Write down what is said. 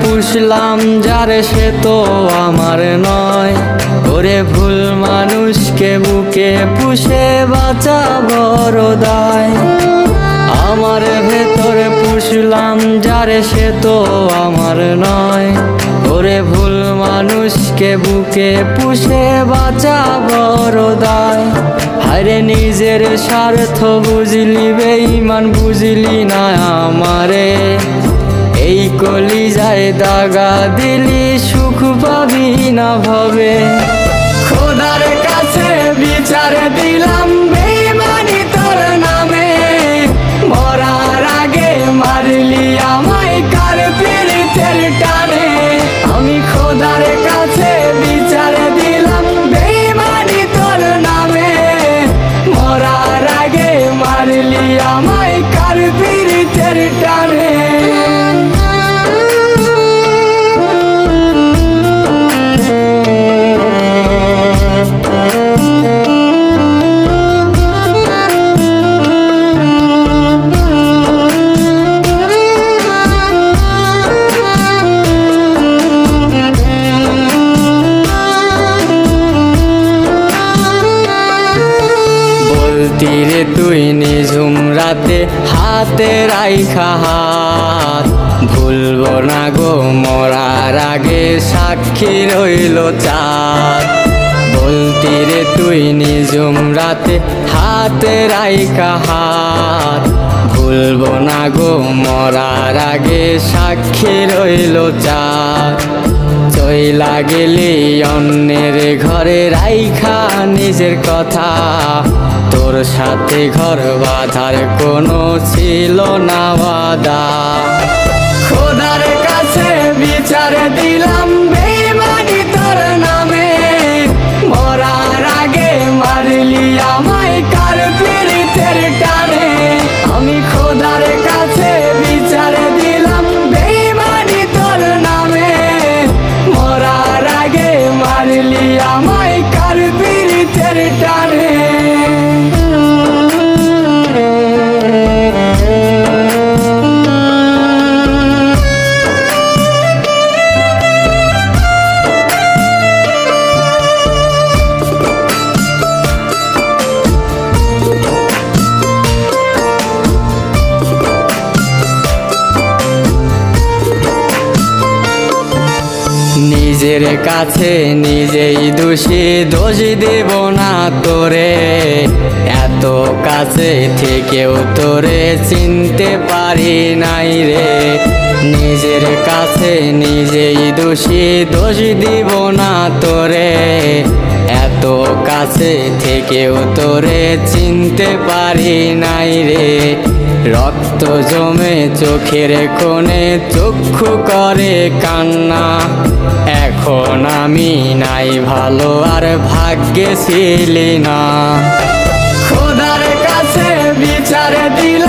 পুষলাম, যারে সে তো আমার নয়। ওরে ভুল মানুষকে বুকে পুষে বাঁচা বড় আমার ভেতরে পুষলাম, যারে সে তো আমার নয়। ওরে ভুল মানুষকে বুকে পুষে বাঁচা বড় দায় হারে নিজের স্বার্থ বুঝলি, বেঈমান বুঝলি না আমারে। এই কলি যায় দাগা দিলি সুখ পাবি না ভবে। খোদার কাছে বিচার দিলাম বেমানি তোর নামে। মরার আগে মারলি আমায় কার পীড়িতের টানে। আমি খোদার কাছে বিচার দিলাম বেমানি তোর নামে। মরার আগে মারলি আমায় কার পীড়িতের টানে। বলতি রে তুই নিঝুম রাতে হাতে রাইখা হাত। ভুলব না গো, মরার আগে সাক্ষী রইল চাঁদ। বলতি রে তুই নিঝুম রাতে হাতে রাইখা হাত। ভুলবো না গো, মরার আগে সাক্ষী রইল চার। তৈ লাগেলি অন্যের ঘরে রাইখা নিজের কথা। তোর সাথে ঘর বাঁধার কোনো ছিল না বাদা নিজের কাছে নিজেই দোষী, দোষ দেব না তোরে। এত কাছে থেকেও তোরে চিনতে পারি নাই রে। নিজের কাছে নিজেই দোষী, দোষ দিব না তোরে। এত কাছে থেকেও তোরে চিনতে পারি নাই রে। রক্ত জমে চোখের কোণে চক্ষু করে কান্না। এখন আমি নাই ভালো আর ভাগ্যে ছিলি না। খোদার কাছে বিচার দিলাম।